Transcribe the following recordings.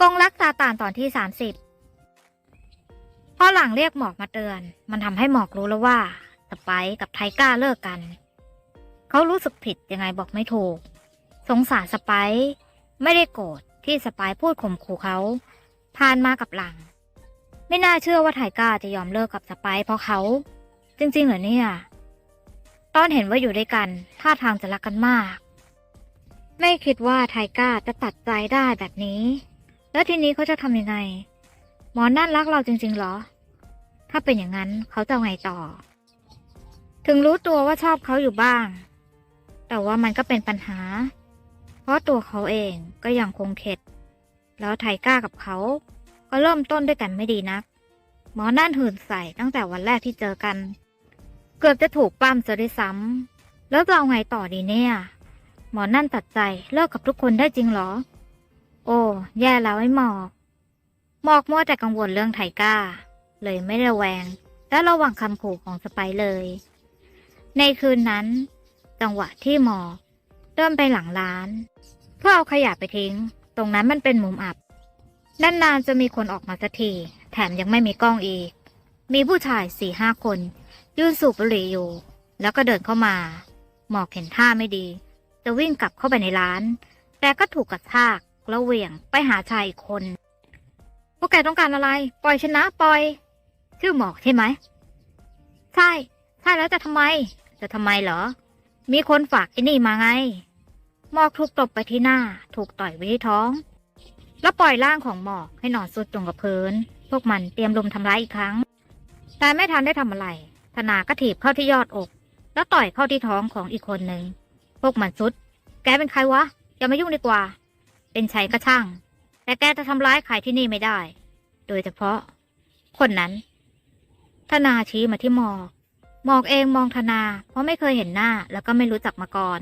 กงรักซาตานตอนที่สามสิบพอหลังเรียกหมอกมาเตือน มันทำให้หมอกรู้แล้วว่าสไปกับไทก้าเลิกกัน เขารู้สึกผิดยังไงบอกไม่ถูก สงสารสไปไม่ได้โกรธที่สไปพูดข่มขู่เขาพานมากับหลัง ไม่น่าเชื่อว่าไทก้าจะยอมเลิกกับสไปเพราะเขา จริงๆเหรอเนี่ย ตอนเห็นว่าอยู่ด้วยกันท่าทางจะรักกันมาก ไม่คิดว่าไทก้าจะตัดใจได้แบบนี้ แล้วทีนี้เขาจะทำยังไง หมอนั่นรักเราจริง ๆ เหรอ ถ้าเป็นอย่างนั้นเขาจะไงต่อ ถึงรู้ตัวว่าชอบเขาอยู่บ้าง แต่ว่ามันก็เป็นปัญหา เพราะตัวเขาเองก็ยังคงเข็ด แล้วไทก้ากับเขา ก็เริ่มต้นด้วยกันไม่ดีนัก หมอนั่นหื่นใส่ตั้งแต่วันแรกที่เจอกัน เกือบจะถูกปั้มซะด้วยซ้ำแล้วจะเอาไงต่อดีเนี่ย หมอนั่นตัดใจเลิกกับทุกคนได้จริงเหรอ อ้แย่แล้วไอ้หมอก หมอกมัวแต่กังวลเรื่องไทก้า เลยไม่ระแวง และระวังคำขู่ของสไปเลย ในคืนนั้น จังหวะที่หมอกเดินไปหลังร้าน เพื่อเอาขยะไปทิ้ง ตรงนั้นมันเป็นมุมอับนานๆจะมีคนออกมาสักทีแถมยังไม่มีกล้องอีก มีผู้ชายสี่ห้าคน ยืนสูบบุหรี่อยู่ แล้วก็เดินเข้ามา หมอกเห็นท่าไม่ดี จะวิ่งกลับเข้าไปในร้าน แต่ก็ถูกกระชาก แล้วเหวี่ยงไปหาชายอีกคน พวกแกต้องการอะไร ปล่อยชนะ ปล่อย ชื่อหมอกใช่ไหม ใช่ ใช่แล้วจะทำไม จะทำไมเหรอ มีคนฝากไอ้นี่มาไง หมอกถูกตบไปที่หน้า ถูกต่อยไปที่ท้อง แล้วปล่อยร่างของหมอกให้นอนสุดลงกับพื้น พวกมันเตรียมลุมทำร้ายอีกครั้ง แต่ไม่ทันได้ทำอะไร ธนาก็ถีบเข้าที่ยอดอก แล้วต่อยเข้าที่ท้องของอีกคนหนึ่ง พวกมันสุด แกเป็นใครวะ อย่ามายุ่งดีกว่า เป็นชัยก็ช่าง แต่แกจะทำร้ายใครที่นี่ไม่ได้ โดยเฉพาะ คนนั้น ธนาชี้มาที่หมอก หมอกเองมองธนา เพราะไม่เคยเห็นหน้าแล้วก็ไม่รู้จักมาก่อน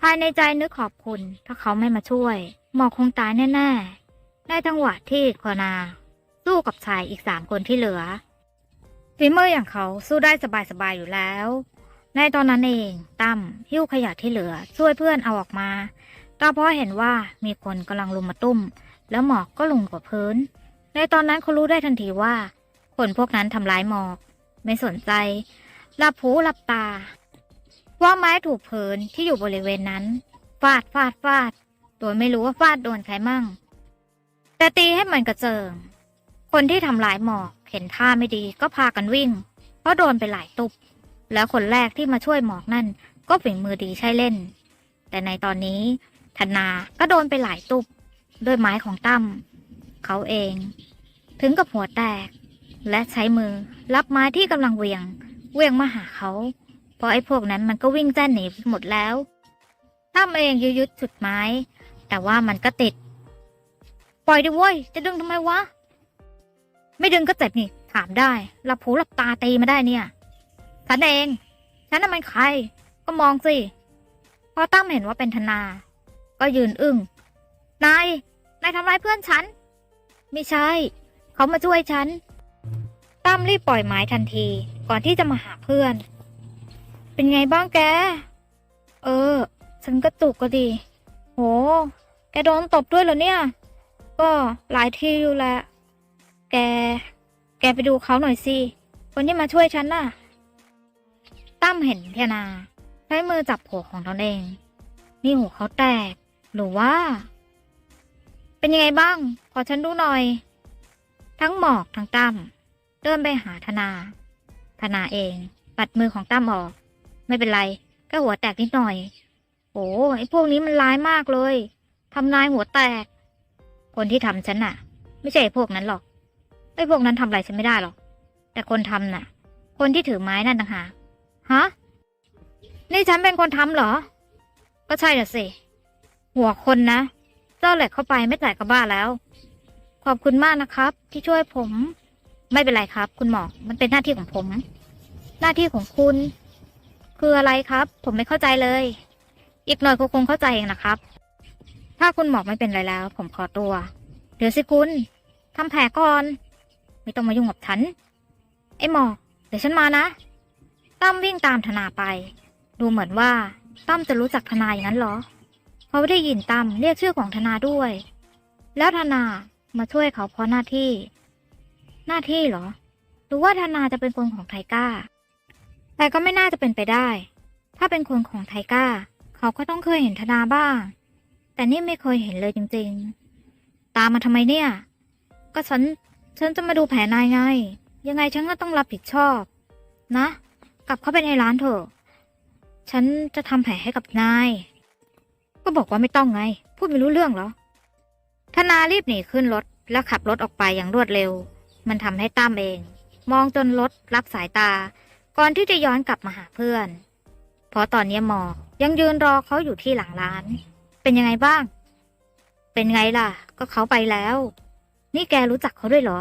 ภายในใจนึกขอบคุณ ถ้าเขาไม่มาช่วย หมอกคงตายแน่ๆในจังหวะที่คนา สู้กับชายอีกสามคนที่เหลือฝีมืออย่างเขาสู้ได้สบายๆอยู่แล้ว ในตอนนั้นเองตั้มหิ้วขยะที่เหลือ ช่วยเพื่อนเอาออกมา ก็เพราะเห็นว่ามีคนกำลังลุมมาตุ้ม แล้วหมอกก็ลงกับพื้น ในตอนนั้นเขารู้ได้ทันทีว่า คนพวกนั้นทำร้ายหมอก ไม่สนใจหลับหูหลับตา ว่าไม้ถูกพื้นที่อยู่บริเวณนั้นฟาดฟาดฟาด โดยไม่รู้ว่าฟาดโดนใครมั่ง แต่ตีให้มันกระเจิง คนที่ทำร้ายหมอกเห็นท่าไม่ดีก็พากันวิ่ง เพราะโดนไปหลายตุบแล้วคนแรกที่มาช่วยหมอกนั่นก็ฝีมือดีใช่เล่น แต่ในตอนนี้ ธนาก็โดนไปหลายตุบด้วยไม้ของตั้มเขาเอง ถึงกับหัวแตก และใช้มือรับไม้ที่กำลังเวียง เวียงมาหาเขาเพราะไอ้พวกนั้นมันก็วิ่งแจ้นหนีหมดแล้วตั้มเองยืดยุดจุดไม้ แต่ว่ามันก็ติด ปล่อยดิเว้ยจะดึงทำไมวะ ไม่ดึงก็เจ็บนี่ ถามได้หลับหูหลับตาตีมาได้เนี่ยฉันเองฉันน่ะมันใคร ก็มองสิพอตั้มเห็นว่าเป็นธนา ก็ยืนอึ้ง นาย นายทำร้ายเพื่อนฉัน ไม่ใช่ เขามาช่วยฉัน ตั้มรีบปล่อยไม้ทันที ก่อนที่จะมาหาเพื่อน เป็นไงบ้างแก เออ ฉันก็จุกก็ดี โห แกโดนตบด้วยเหรอเนี่ย ก็หลายทีอยู่แหละ แก แกไปดูเขาหน่อยสิ คนที่มาช่วยฉันน่ะ ตั้มเห็นเทียนาใช้มือจับหัวของตนเอง นี่หัวเขาแตก หรือว่า เป็นยังไงบ้าง ขอฉันดูหน่อย ทั้งหมอกทั้งตั้มเดินไปหาธนา ธนาเอง ปัดมือของตั้มออก ไม่เป็นไรแค่หัวแตกนิดหน่อย โอ้ไอ้พวกนี้มันร้ายมากเลยทำนายหัวแตก คนที่ทำฉันน่ะ ไม่ใช่พวกนั้นหรอกไอ้พวกนั้นทำอะไรฉันไม่ได้หรอก แต่คนทำน่ะ คนที่ถือไม้นั่นต่างหากฮะ นี่ฉันเป็นคนทำเหรอ ก็ใช่น่ะสิ หัวคนนะ เจ้าเหลกเข้าไปไม่แตกก็บ้าแล้ว ขอบคุณมากนะครับ ที่ช่วยผม ไม่เป็นไรครับ คุณหมอ มันเป็นหน้าที่ของผม หน้าที่ของคุณ คืออะไรครับ ผมไม่เข้าใจเลย อีกหน่อยก็คงเข้าใจเองนะครับ ถ้าคุณหมอไม่เป็นไรแล้ว ผมขอตัว เดี๋ยวสิคุณทำแผลก่อน ไม่ต้องมายุ่งกับฉัน ไอ้หมอกเดี๋ยวฉันมานะ ตั้มวิ่งตามธนาไป ดูเหมือนว่าตั้มจะรู้จักธนาอย่างนั้นเหรอ เขาได้ยินตั้มเรียกชื่อของธนาด้วย แล้วธนามาช่วยเขาเพราะหน้าที่ หน้าที่เหรอ หรือว่าธนาจะเป็นคนของไทก้า แต่ก็ไม่น่าจะเป็นไปได้ ถ้าเป็นคนของไทก้า เขาก็ต้องเคยเห็นธนาบ้าง แต่นี่ไม่เคยเห็นเลยจริง ๆ ตามมาทำไมเนี่ย ก็ฉัน ฉันจะมาดูแผลนายไง ยังไงฉันก็ต้องรับผิดชอบ นะ กลับเข้าไปในร้านเถอะ ฉันจะทำแผลให้กับนาย ก็บอกว่าไม่ต้องไง พูดไม่รู้เรื่องเหรอ ธนารีบหนีขึ้นรถแล้วขับรถออกไปอย่างรวดเร็ว มันทำให้ตั้มเอง มองจนรถรับสายตา ก่อนที่จะย้อนกลับมาหาเพื่อน เพราะตอนนี้หมอกยังยืนรอเขาอยู่ที่หลังร้าน เป็นยังไงบ้าง เป็นไงล่ะ ก็เขาไปแล้ว นี่แกรู้จักเขาด้วยเหรอ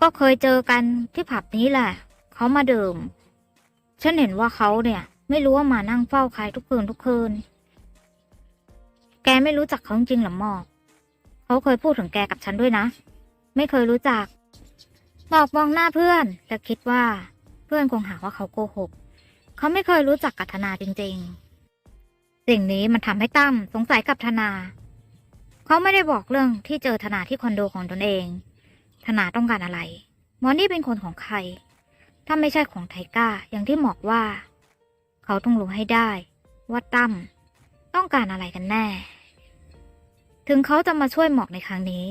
ก็เคยเจอกันที่ผับนี้แหละ เขามาเดื่มฉันเห็นว่าเขาเนี่ย ไม่รู้ว่ามานั่งเฝ้าใครทุกคืนทุกคืน แกไม่รู้จักเขาจริงๆหรอหมอก เขาเคยพูดถึงแกกับฉันด้วยนะ ไม่เคยรู้จักหมอกมองหน้าเพื่อนและคิดว่า เพื่อนคงหาว่าเขาโกหก เขาไม่เคยรู้จักกับธนาจริง ๆ สิ่งนี้มันทำให้ตั้มสงสัยกับธนา เขาไม่ได้บอกเรื่องที่เจอธนาที่คอนโดของตนเอง ธนาต้องการอะไรหมอนี่เป็นคนของใคร ถ้าไม่ใช่ของไทก้าอย่างที่หมอกว่า เขาต้องรู้ให้ได้ ว่าตั้มต้องการอะไรกันแน่ ถึงเขาจะมาช่วยหมอกในครั้งนี้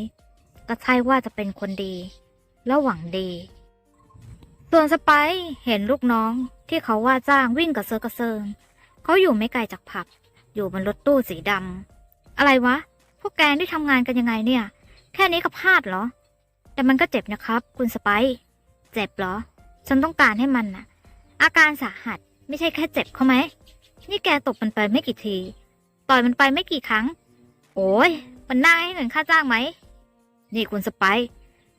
ก็ใช่ว่าจะเป็นคนดี และหวังดี ส่วนสไปซ์เห็นลูกน้องที่เขาว่าจ้างวิ่งกระเซาะกระเซิงเขาอยู่ไม่ไกลจากผับ อยู่บนรถตู้สีดำอะไรวะ พวกแกได้ทำงานกันยังไงเนี่ย แค่นี้ก็พลาดเหรอ แต่มันก็เจ็บนะครับ คุณสไปซ์เจ็บเหรอ ฉันต้องการให้มันน่ะ อาการสาหัสไม่ใช่แค่เจ็บเขาไหมนี่แกตบมันไปไม่กี่ที ต่อยมันไปไม่กี่ครั้ง โอ้ยมันน่าให้เงินค่าจ้างไหม นี่คุณสไป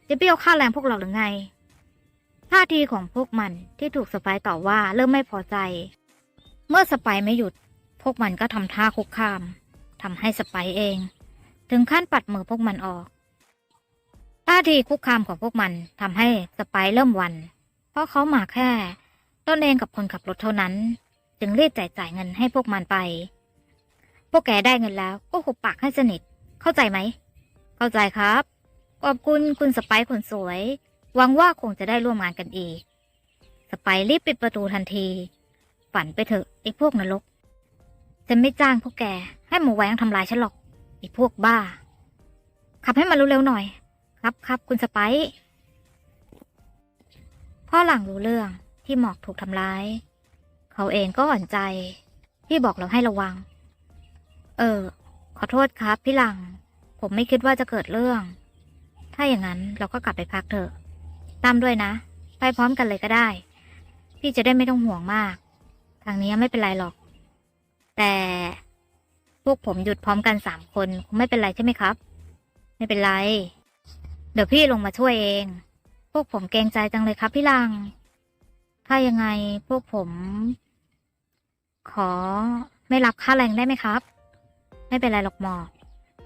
จะเบี้ยวค่าแรงพวกเราหรือไง ท่าทีของพวกมันที่ถูกสไปต่อว่าเริ่มไม่พอใจ เมื่อสไปไม่หยุด พวกมันก็ทำท่าคุกคามทำให้สไปเอง ถึงขั้นปัดมือพวกมันออกท่าทีคุกคามของพวกมันทำให้สไปเริ่มวัน เพราะเขามาแค่ตนเองกับคนขับรถเท่านั้น จึงรีบจ่ายจ่ายเงินให้พวกมันไป พวกแกได้เงินแล้วก็หุบปากให้สนิท เข้าใจไหม เข้าใจครับ ขอบคุณคุณสไปซ์คนสวย หวังว่าคงจะได้ร่วมงานกันอีก สไปซ์รีบปิดประตูทันที ฝันไปเถอะไอ้พวกนรกฉันไม่จ้างพวกแก ให้มาแหวงทำลายฉันหรอกไอ้พวกบ้า ขับให้มันเร็วๆหน่อย ครับครับคุณสไปซ์พ่อหลังรู้เรื่องที่หมอกถูกทำร้าย เขาเองก็อ่อนใจ ที่บอกเราให้ระวัง เออ ขอโทษครับพี่หลัง ผมไม่คิดว่าจะเกิดเรื่อง ถ้าอย่างนั้นเราก็กลับไปพักเถอะ ตามด้วยนะ ไปพร้อมกันเลยก็ได้ พี่จะได้ไม่ต้องห่วงมาก ทางนี้ไม่เป็นไรหรอก แต่พวกผมหยุดพร้อมกันสามคนคงไม่เป็นไรใช่ไหมครับ ไม่เป็นไร เดี๋ยวพี่ลงมาช่วยเอง พวกผมเกรงใจจังเลยครับพี่ลัง ถ้ายังไงพวกผม ขอไม่รับค่าแรงได้ไหมครับ ไม่เป็นไรหรอกหมอก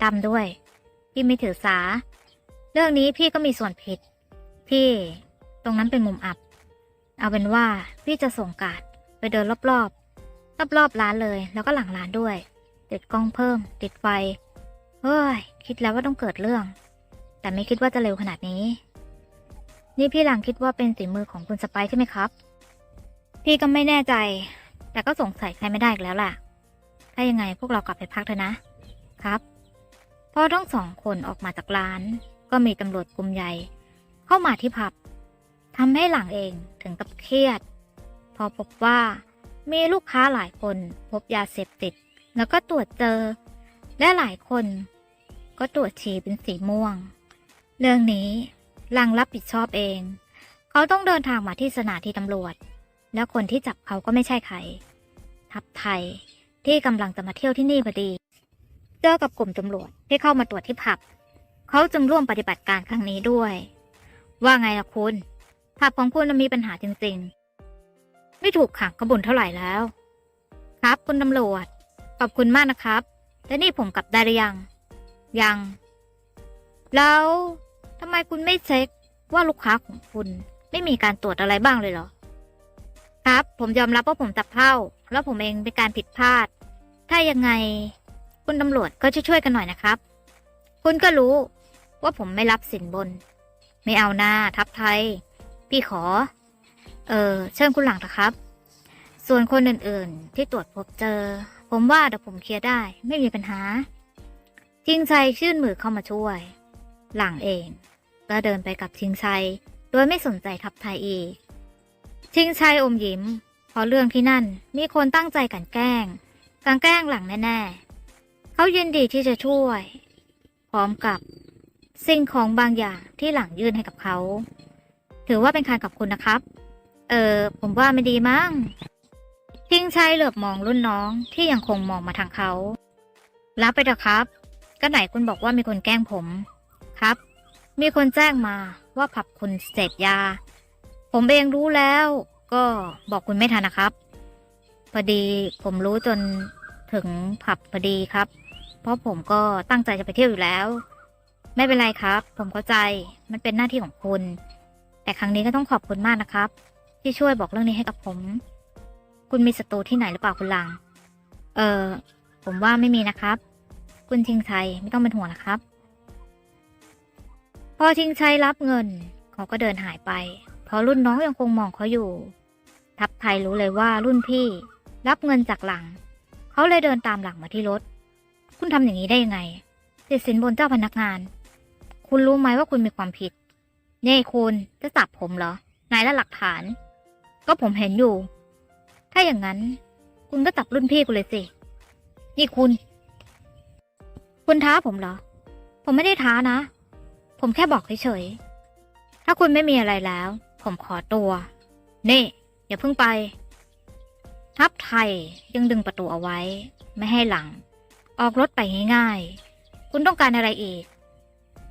ตามด้วย พี่ไม่ถือสา เรื่องนี้พี่ก็มีส่วนผิด พี่ตรงนั้นเป็นมุมอับ เอาเป็นว่าพี่จะส่งการ์ดไปเดินรอบๆรอบๆร้านเลย แล้วก็หลังร้านด้วย ติดกล้องเพิ่ม ติดไฟ เฮ้ย คิดแล้วว่าต้องเกิดเรื่อง แต่ไม่คิดว่าจะเร็วขนาดนี้ นี่พี่หลังคิดว่าเป็นฝีมือของคุณสไปใช่ไหมครับ พี่ก็ไม่แน่ใจ แต่ก็สงสัยใครไม่ได้อีกแล้วล่ะ ถ้ายังไงพวกเรากลับไปพักเถอะนะ ครับพอทั้งสองคนออกมาจากร้าน ก็มีตำรวจกลุ่มใหญ่ เข้ามาที่ผับทำให้หลังเองถึงกับเครียด พอพบว่ามีลูกค้าหลายคนพบยาเสพติด แล้วก็ตรวจเจอ และหลายคนก็ตรวจฉี่เป็นสีม่วง เรื่องนี้หลังรับผิดชอบเอง เขาต้องเดินทางมาที่สถานีตำรวจ แล้วคนที่จับเขาก็ไม่ใช่ใคร ทัพไทย ที่กำลังจะมาเที่ยวที่นี่พอดี เจอกับกลุ่มตำรวจที่เข้ามาตรวจที่ผับ เขาจึงร่วมปฏิบัติการครั้งนี้ด้วย ว่าไงล่ะคุณ ผับของคุณมีปัญหาจริงๆ ไม่ถูกขังกระบุนเท่าไหร่แล้ว ครับคุณตำรวจ ขอบคุณมากนะครับ และนี่ผมกลับได้หรือยัง ยัง แล้วทำไมคุณไม่เช็คว่าลูกค้าของคุณไม่มีการตรวจอะไรบ้างเลยเหรอ ครับ ผมยอมรับว่าผมจับเท่า แล้วผมเองเป็นการผิดพลาด ถ้ายังไง คุณตำรวจก็ช่วยๆกันหน่อยนะครับ คุณก็รู้ว่าผมไม่รับสินบน ไม่เอาหน้าทับไทย พี่ขอ เออเชิญคุณหลังเถอะครับ ส่วนคนอื่นๆ ที่ตรวจพบเจอ ผมว่าเดี๋ยวผมเคลียร์ได้ ไม่มีปัญหาชิงชัยชื่นมือเข้ามาช่วย หลังเอง ก็เดินไปกับชิงชัย โดยไม่สนใจทับไทยอีกชิงชัยอมยิ้ม ราะเรื่องที่นั่นมีคนตั้งใจกลันแกล้งกลันแกล้งหลังแน่ๆ เขายินดีที่จะช่วย พร้อมกับสิ่งของบางอย่างที่หลังยื่นให้กับเขา ถือว่าเป็นการขอบคุณนะครับ เออผมว่าไม่ดีมั้งชิงชัยเหลือบมองรุ่นน้องที่ยังคงมองมาทางเขา รับไปเถอะครับ ก็ไหนคุณบอกว่ามีคนแกล้งผม ครับ มีคนแจ้งมาว่าผับคุณเสพยา ผมเองรู้แล้ว ก็บอกคุณไม่ทันนะครับ พอดีผมรู้จนถึงผับพอดีครับ เพราะผมก็ตั้งใจจะไปเที่ยวอยู่แล้ว ไม่เป็นไรครับ ผมเข้าใจมันเป็นหน้าที่ของคุณ แต่ครั้งนี้ก็ต้องขอบคุณมากนะครับ ที่ช่วยบอกเรื่องนี้ให้กับผม คุณมีศัตรูที่ไหนหรือเปล่าคุณลัง เออผมว่าไม่มีนะครับ คุณชิงชัยไม่ต้องเป็นห่วงนะครับ พอชิงชัยรับเงินเขาก็เดินหายไป เพราะรุ่นน้องยังคงมองเขาอยู่ ทัพไทยรู้เลยว่ารุ่นพี่ รับเงินจากหลัง เขาเลยเดินตามหลังมาที่รถ คุณทำอย่างนี้ได้ยังไงติดสินบนเจ้าพนักงาน คุณรู้ไหมว่าคุณมีความผิดนี่คุณจะจับผมเหรอไหนละหลักฐาน ก็ผมเห็นอยู่ ถ้าอย่างนั้น คุณก็จับรุ่นพี่กูเลยสิ นี่คุณ คุณท้าผมเหรอ ผมไม่ได้ท้านะ ผมแค่บอกเฉยๆถ้าคุณไม่มีอะไรแล้ว ผมขอตัว นี่ อย่าเพิ่งไป ทัพไทยยังดึงประตูเอาไว้ ไม่ให้หลัง ออกรถไปง่ายๆ คุณต้องการอะไรอีก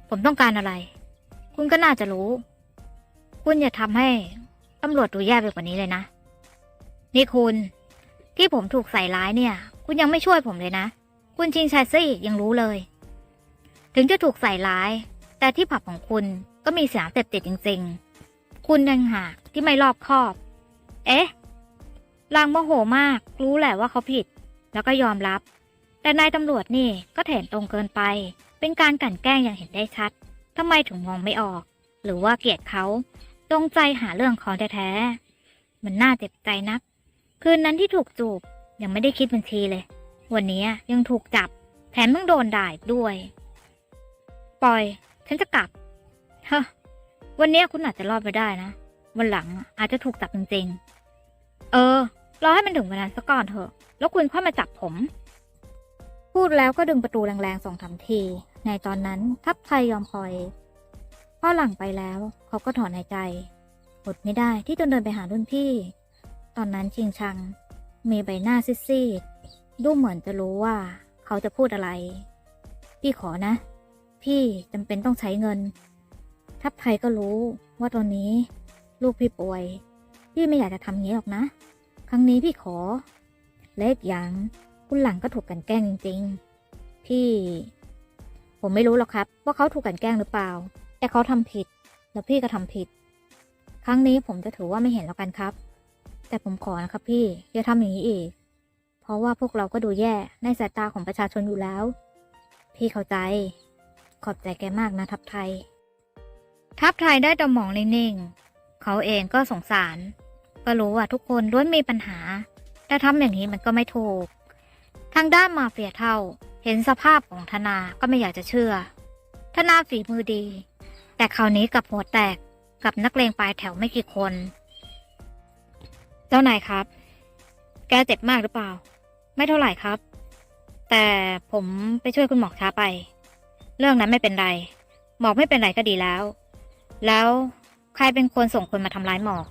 ผมต้องการอะไร คุณก็น่าจะรู้ คุณอย่าทำให้ตำรวจดูแย่ไปกว่านี้เลยนะ นี่คุณ ที่ผมถูกใส่ร้ายเนี่ย คุณยังไม่ช่วยผมเลยนะ คุณชิงชัยซะอีกยังรู้เลย ถึงจะถูกใส่ร้าย แต่ที่ผับของคุณก็มีสารเสพติดจริง ๆ คุณยังหากที่ไม่รอบคอบ เอ๊ะลางโมโหมาก รู้แหละว่าเขาผิด แล้วก็ยอมรับ แต่นายตำรวจนี่ก็เถนตรงเกินไป เป็นการกลั่นแกล้งอย่างเห็นได้ชัดทำไมถึงมองไม่ออก หรือว่าเกลียดเขาจงใจหาเรื่องเขาแท้ๆมันน่าเจ็บใจนัก คืนนั้นที่ถูกจูบยังไม่ได้คิดบัญชีเลย วันนี้ยังถูกจับ แถมต้องโดนด่าด้วย ปล่อย ฉันจะกลับฮะวันนี้คุณอาจจะรอดไปได้นะ วันหลังอาจจะถูกจับจริงๆ เออ รอให้มันถึงเวลาสักก่อนเถอะ แล้วคุณค่อยมาจับผม พูดแล้วก็ดึงประตูแรงๆส่งทำที ในตอนนั้นทัพไทยยอมคอยพอหลังไปแล้วเขาก็ถอนหายใจอดไม่ได้ที่จะเดินไปหารุ่นพี่ ตอนนั้นชิงชัง มีใบหน้าซีดๆดูเหมือนจะรู้ว่า เขาจะพูดอะไร พี่ขอนะ พี่จำเป็นต้องใช้เงิน ทัพไทยก็รู้ว่าตอนนี้ ลูกพี่ป่วย พี่ไม่อยากจะทำงี้หรอกนะ ครั้งนี้พี่ขอ เล็กอย่างคุณหลังก็ถูกกลันแกล้งจริงๆ พี่ ผมไม่รู้หรอกครับ ว่าเขาถูกกลันแกล้งหรือเปล่า แต่เขาทำผิด แล้วพี่ก็ทำผิด ครั้งนี้ผมจะถือว่าไม่เห็นแล้วกันครับ แต่ผมขอนะครับพี่อย่าทำอย่างนี้อีก เพราะว่าพวกเราก็ดูแย่ในสายตาของประชาชนอยู่แล้ว พี่เข้าใจ ขอบใจแกมากนะทัพไทย ทัพไทยได้แต่มองนิ่งๆ เขาเองก็สงสาร ก็รู้ว่าทุกคนล้วนมีปัญหา แต่ทำอย่างนี้มันก็ไม่ถูก ทางด้านมาเฟียเท่า เห็นสภาพของธนาก็ไม่อยากจะเชื่อ ธนาฝีมือดี แต่คราวนี้กับหัวแตกกับนักเลงปลายแถวไม่กี่คน เจ้านายครับ แกเจ็บมากหรือเปล่า ไม่เท่าไหร่ครับ แต่ผมไปช่วยคุณหมอช้าไป เรื่องนั้นไม่เป็นไรหมอกไม่เป็นไรก็ดีแล้ว แล้วใครเป็นคนส่งคนมาทำร้ายหมอก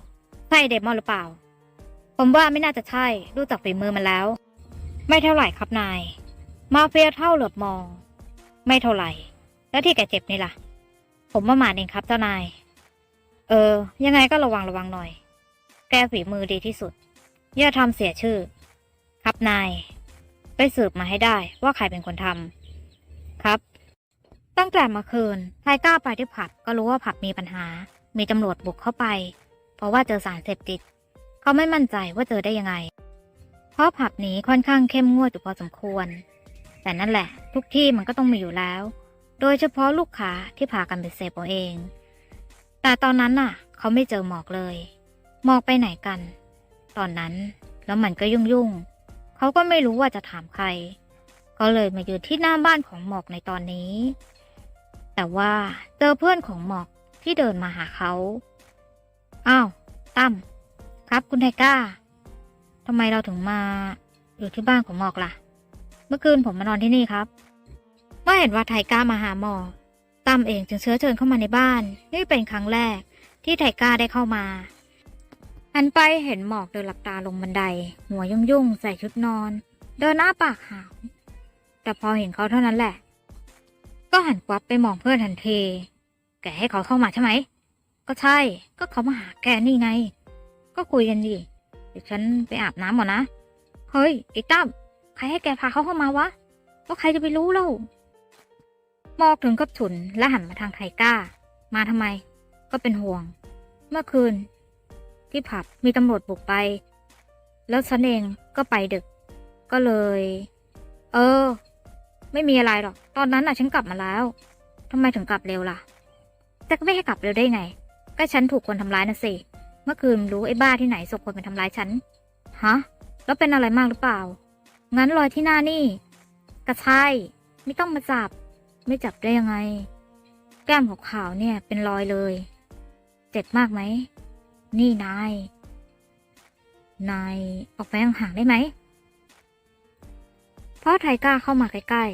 ใช่เดมอนหรือเปล่า ผมว่าไม่น่าจะใช่ดูจากฝีมือมันแล้ว ไม่เท่าไหร่ครับนาย มาเฟียเท่าเหลือบมอง ไม่เท่าไหร่ แล้วที่แกเจ็บนี่ล่ะ ผมประมาทเองครับเจ้านาย เออ ยังไงก็ระวังระวังหน่อย แกฝีมือดีที่สุด อย่าทำเสียชื่อ ครับนาย ไปสืบมาให้ได้ว่าใครเป็นคนทำครับตั้งแต่เมื่อคืนไทก้าไปที่ผับก็รู้ว่าผับมีปัญหา มีตำรวจบุกเข้าไป เพราะว่าเจอสารเสพติด เขาไม่มั่นใจว่าเจอได้ยังไง เพราะผับนี้ค่อนข้างเข้มงวดอยู่พอสมควร แต่นั่นแหละ ทุกที่มันก็ต้องมีอยู่แล้ว โดยเฉพาะลูกค้าที่พากันไปเสพเอาเอง แต่ตอนนั้นน่ะ เขาไม่เจอหมอกเลย หมอกไปไหนกัน ตอนนั้นแล้วมันก็ยุ่งยุ่งๆเขาก็ไม่รู้ว่าจะถามใคร ก็เลยมายืนที่หน้าบ้านของหมอกในตอนนี้ แต่ว่าเจอเพื่อนของหมอกที่เดินมาหาเขา อ้าวตั้มครับคุณไทก้าทำไมเราถึงมาอยู่ที่บ้านของหมอกล่ะ เมื่อคืนผมมานอนที่นี่ครับเมื่อเห็นว่าไทก้ามาหาหมอกตั้มเองจึงเชื้อเชิญเข้ามาในบ้าน นี่เป็นครั้งแรกที่ไทก้าได้เข้ามาหันไปเห็นหมอกเดินหลับตาลงบันได หัวยุ่งยุ่งใส่ชุดนอน เดินหน้าปากหาวแต่พอเห็นเขาเท่านั้นแหละ ก็หันกวับไปมองเพื่อนทันทีแกให้เขาเข้ามาใช่ไหม ก็ใช่ ก็เขามาหาแกนี่ไง ก็คุยกันดิ เดี๋ยวฉันไปอาบน้ำก่อนนะ เฮ้ยไอ้ตั้มใครให้แกพาเขาเข้ามาวะก็ใครจะไปรู้เล่ามอกถึงกับฉุนและหันมาทางไทก้า มาทำไม ก็เป็นห่วง เมื่อคืน ที่ผับมีตำรวจบุกไป แล้วฉันเองก็ไปดึก ก็เลย เออ ไม่มีอะไรหรอก ตอนนั้นน่ะฉันกลับมาแล้วทำไมถึงกลับเร็วล่ะ แต่ก็ไม่ให้กลับเร็วได้ไง ก็ฉันถูกคนทำร้ายนะสิเมื่อคืนรู้ไอ้บ้าที่ไหนส่งคนไปทำร้ายฉันฮะแล้วเป็นอะไรมากหรือเปล่า งั้นรอยที่หน้านี่ก็ใช่ไม่ต้องมาจับ ไม่จับได้ยังไง แก้มของขาวเนี่ยเป็นรอยเลย เจ็บมากไหม นี่นาย นายออกไปห่างๆได้ไหม เพราะไทก้าเข้ามาใกล้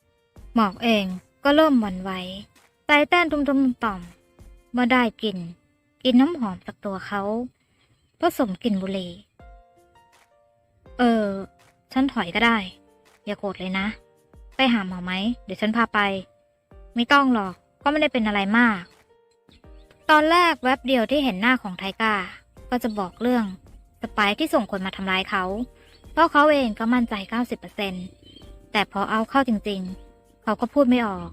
ๆ หมอกเองก็เริ่มหวั่นไหวใจเต้นตุ้มๆต่อม เมื่อได้กลิ่นกลิ่นน้ำหอมจากตัวเขาผสมกลิ่นบุหรี่เออ ฉันถอยก็ได้ อย่าโกรธเลยนะ ไปหาหมอไหม เดี๋ยวฉันพาไป ไม่ต้องหรอก ก็ไม่ได้เป็นอะไรมาก ตอนแรกแวบเดียวที่เห็นหน้าของไทก้า ก็จะบอกเรื่องสไปร์ที่ส่งคนมาทำร้ายเขา เพราะเขาเองก็มั่นใจ 90%แต่พอเอาเข้าจริงๆ เขาก็พูดไม่ออก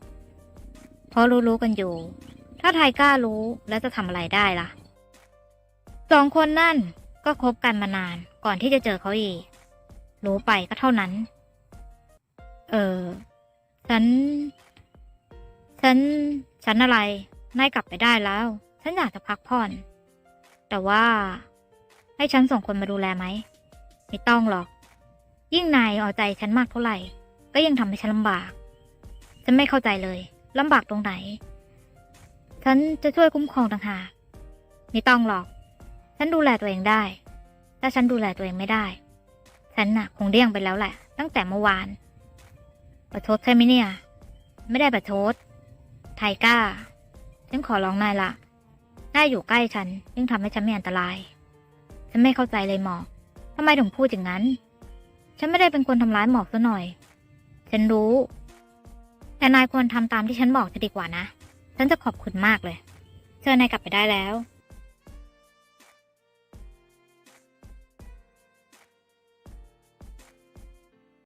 เพราะรู้ๆกันอยู่ ถ้าไทก้ารู้แล้วจะทำอะไรได้ล่ะ สองคนนั่นก็คบกันมานานก่อนที่จะเจอเขาอีก รู้ไปก็เท่านั้น เออ ฉัน ฉัน ฉันอะไร นายกลับไปได้แล้ว ฉันอยากจะพักผ่อน แต่ว่าให้ฉันส่งคนมาดูแลไหม ไม่ต้องหรอก ยิ่งนายเอาใจฉันมากเท่าไหร่ ก็ยังทำให้ฉันลำบาก ฉันไม่เข้าใจเลยลำบากตรงไหน ฉันจะช่วยคุ้มครองต่างหากไม่ต้องหรอก ฉันดูแลตัวเองได้ ถ้าฉันดูแลตัวเองไม่ได้ ฉันน่ะ คงเดี้ยงไปแล้วแหละ ตั้งแต่เมื่อวาน ประชดใช่ไหมเนี่ย ไม่ได้ประชด ไทก้า ฉันขอร้องนายละนายอยู่ใกล้ฉันยิ่งทำให้ฉันไม่อันตราย ฉันไม่เข้าใจเลยหมอกทำไมถึงพูดอย่างนั้น ฉันไม่ได้เป็นคนทำร้ายหมอกซะหน่อย ฉันรู้ แต่นายควรทำตามที่ฉันบอกจะดีกว่านะ ฉันจะขอบคุณมากเลย เชิญนายกลับไปได้แล้ว